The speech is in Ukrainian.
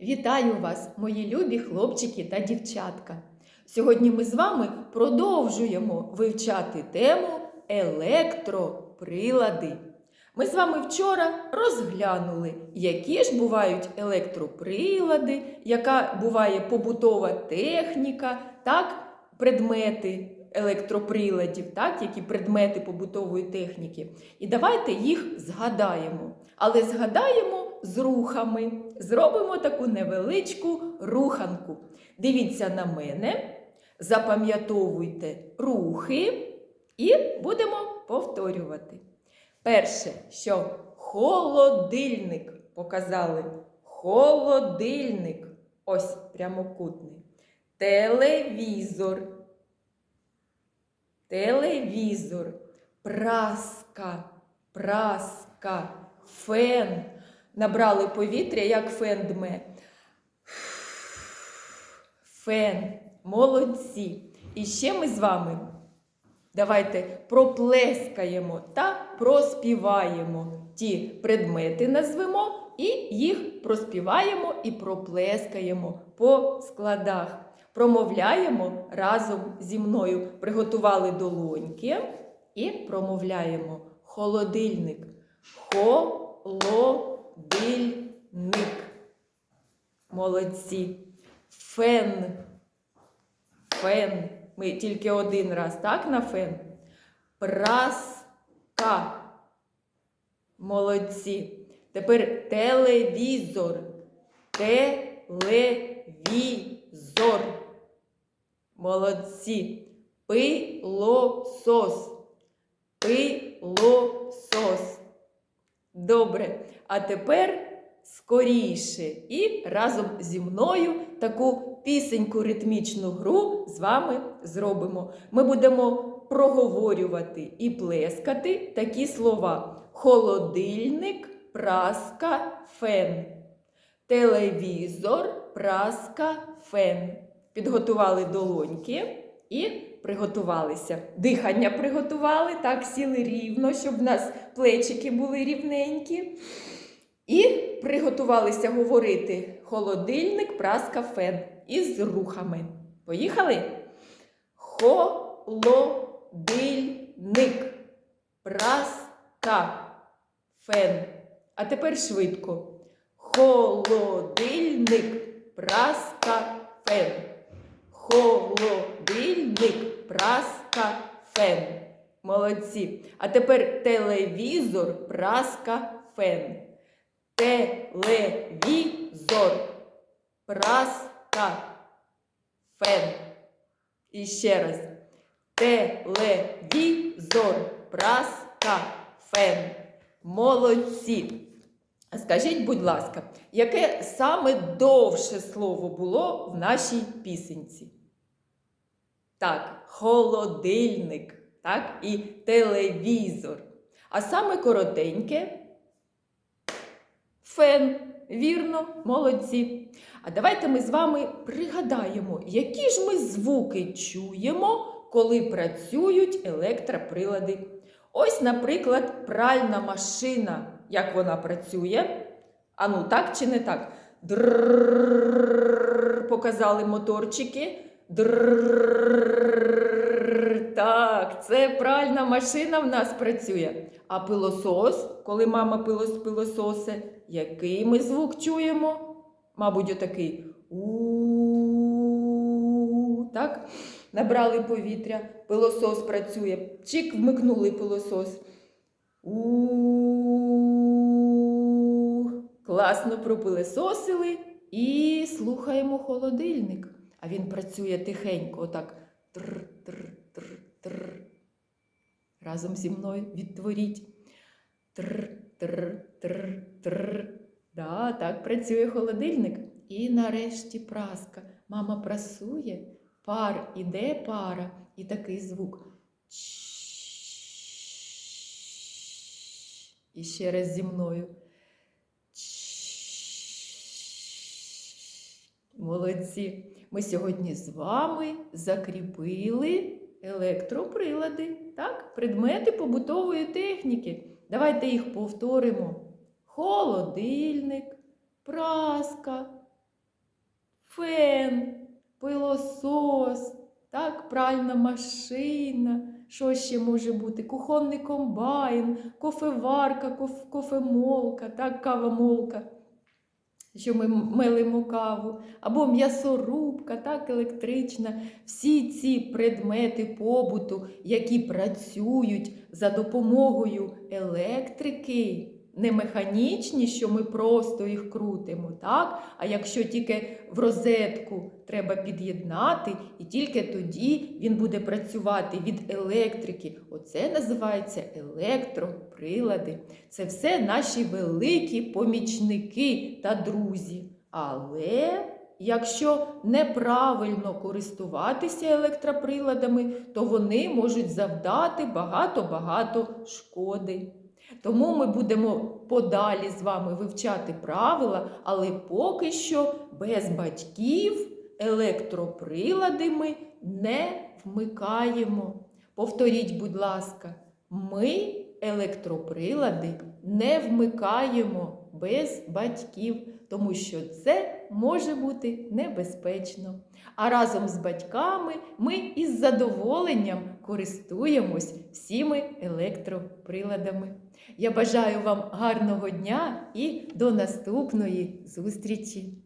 Вітаю вас, мої любі хлопчики та дівчатка! Сьогодні ми з вами продовжуємо вивчати тему електроприлади. Ми з вами вчора розглянули, які ж бувають електроприлади, яка буває побутова техніка, так, предмети електроприладів, так, які предмети побутової техніки. І давайте їх згадаємо. Але згадаємо з рухами зробимо таку невеличку руханку. Дивіться на мене, запам'ятовуйте рухи і будемо повторювати. Перше, що холодильник показали холодильник. Ось прямокутний. Телевізор. Телевізор. Праска, праска, фен набрали повітря, як фендме. Фен. Молодці. І ще ми з вами давайте проплескаємо та проспіваємо. Ті предмети назвемо і їх проспіваємо і проплескаємо по складах. Промовляємо разом зі мною. Приготували долоньки і промовляємо холодильник. Холодильник холодильник. Молодці. Фен. Фен. Ми тільки один раз, так, на фен. Праска. Молодці. Тепер телевізор. Телевізор. Молодці. Пилосос. Пилосос. Добре. А тепер скоріше. І разом зі мною таку пісеньку ритмічну гру з вами зробимо. Ми будемо проговорювати і плескати такі слова: холодильник, праска, фен. Телевізор, праска, фен. Підготували долоньки і приготувалися. Дихання приготували, так, сіли рівно, щоб в нас плечики були рівненькі. І приготувалися говорити холодильник, праска, фен із рухами. Поїхали? Холодильник, праска, фен. А тепер швидко. Холодильник, праска, фен холодильник, праска, фен. Молодці. А тепер телевізор, праска, фен. Телевізор, праска, фен. І ще раз. Телевізор, праска, фен. Молодці. Скажіть, будь ласка, яке саме довше слово було в нашій пісенці? Так, холодильник, так, і телевізор. А саме коротеньке фен. Вірно, молодці. А давайте ми з вами пригадаємо, які ж ми звуки чуємо, коли працюють електроприлади. Ось, наприклад, пральна машина, як вона працює. А ну так чи не так? Дррррррр показали моторчики. Др. Так, це пральна машина в нас працює. А пилосос, коли мама пилососе, який ми звук чуємо? Мабуть, отакий у. Так? Набрали повітря, пилосос працює. Чик вмикнули пилосос. У. Класно пропилисосили і слухаємо холодильник. А він працює тихенько, отак. Тр, тр, тр, тр. Разом зі мною відтворіть. Тр, тр, тр, тр. Да, так працює холодильник. І нарешті праска. Мама прасує, пар іде пара, і такий звук. І ще раз зі мною. Молодці. Ми сьогодні з вами закріпили електроприлади, так? предмети побутової техніки. Давайте їх повторимо. Холодильник, праска, фен, пилосос, так, пральна машина. Що ще може бути? Кухонний комбайн, кофеварка, коф, кофемолка, так, кавомолка, що ми мелимо каву, або м'ясорубка, так, електрична. Всі ці предмети побуту, які працюють за допомогою електрики, не механічні, що ми просто їх крутимо, так? А якщо тільки в розетку треба під'єднати, і тільки тоді він буде працювати від електрики. Оце називається електроприлади. Це все наші великі помічники та друзі. Але якщо неправильно користуватися електроприладами, то вони можуть завдати багато-багато шкоди. Тому ми будемо подалі з вами вивчати правила, але поки що без батьків електроприлади ми не вмикаємо. Повторіть, будь ласка, ми електроприлади не вмикаємо без батьків, тому що це може бути небезпечно. А разом з батьками ми із задоволенням користуємось всіми електроприладами. Я бажаю вам гарного дня і до наступної зустрічі!